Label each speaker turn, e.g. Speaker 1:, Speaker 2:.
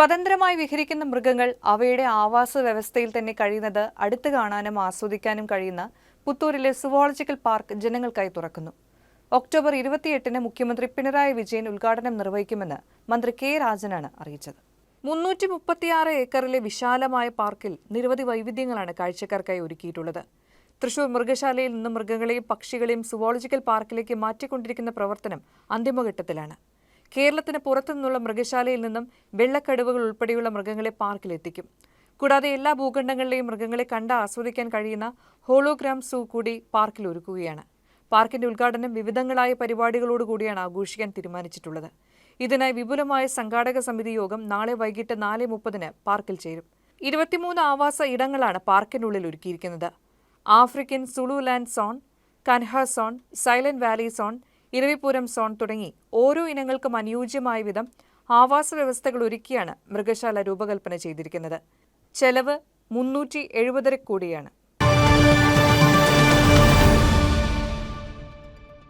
Speaker 1: സ്വതന്ത്രമായി വിഹരിക്കുന്ന മൃഗങ്ങൾ അവയുടെ ആവാസ വ്യവസ്ഥയിൽ തന്നെ കഴിയുന്നത് അടുത്ത് കാണാനും ആസ്വദിക്കാനും കഴിയുന്ന പുത്തൂരിലെ സുവോളജിക്കൽ പാർക്ക് ജനങ്ങൾക്കായി തുറക്കുന്നു. ഒക്ടോബർ ഇരുപത്തിയെട്ടിന് മുഖ്യമന്ത്രി പിണറായി വിജയൻ ഉദ്ഘാടനം നിർവഹിക്കുമെന്ന് മന്ത്രി കെ രാജനാണ് അറിയിച്ചത്. മുന്നൂറ്റി മുപ്പത്തിയാറ് ഏക്കറിലെ വിശാലമായ പാർക്കിൽ നിരവധി വൈവിധ്യങ്ങളാണ് കാഴ്ചക്കാർക്കായി ഒരുക്കിയിട്ടുള്ളത്. തൃശൂർ മൃഗശാലയിൽ നിന്ന് മൃഗങ്ങളെയും പക്ഷികളെയും സുവോളജിക്കൽ പാർക്കിലേക്ക് മാറ്റിക്കൊണ്ടിരിക്കുന്ന പ്രവർത്തനം അന്തിമഘട്ടത്തിലാണ്. കേരളത്തിന് പുറത്തുനിന്നുള്ള മൃഗശാലയിൽ നിന്നും വെള്ളക്കടുവകൾ ഉൾപ്പെടെയുള്ള മൃഗങ്ങളെ പാർക്കിലെത്തിക്കും കൂടാതെ എല്ലാ ഭൂഖണ്ഡങ്ങളിലെയും മൃഗങ്ങളെ കണ്ട് ആസ്വദിക്കാൻ കഴിയുന്ന ഹോളോഗ്രാം സൂ കൂടി പാർക്കിൽ ഒരുക്കുകയാണ്. പാർക്കിന്റെ ഉദ്ഘാടനം വിവിധങ്ങളായ പരിപാടികളോടുകൂടിയാണ് ആഘോഷിക്കാൻ തീരുമാനിച്ചിട്ടുള്ളത്. ഇതിനായി വിപുലമായ സംഘാടക സമിതി യോഗം നാളെ വൈകിട്ട് നാല് മുപ്പതിന് പാർക്കിൽ ചേരും. ഇരുപത്തിമൂന്ന് ആവാസ ഇടങ്ങളാണ് പാർക്കിനുള്ളിൽ ഒരുക്കിയിരിക്കുന്നത്. African Zulu land zone Kanha zone Silent Valley zone Iravipuram zone തുടങ്ങി ഓരോ ഇനങ്ങൾക്കും അനുയോജ്യമായ വിധം ആവാസ വ്യവസ്ഥകൾ ഒരുക്കിയാണ് മൃഗശാല രൂപകൽപ്പന ചെയ്തിരിക്കുന്നത്. ചെലവ് മുന്നൂറ്റി എഴുപതര കോടിയാണ്.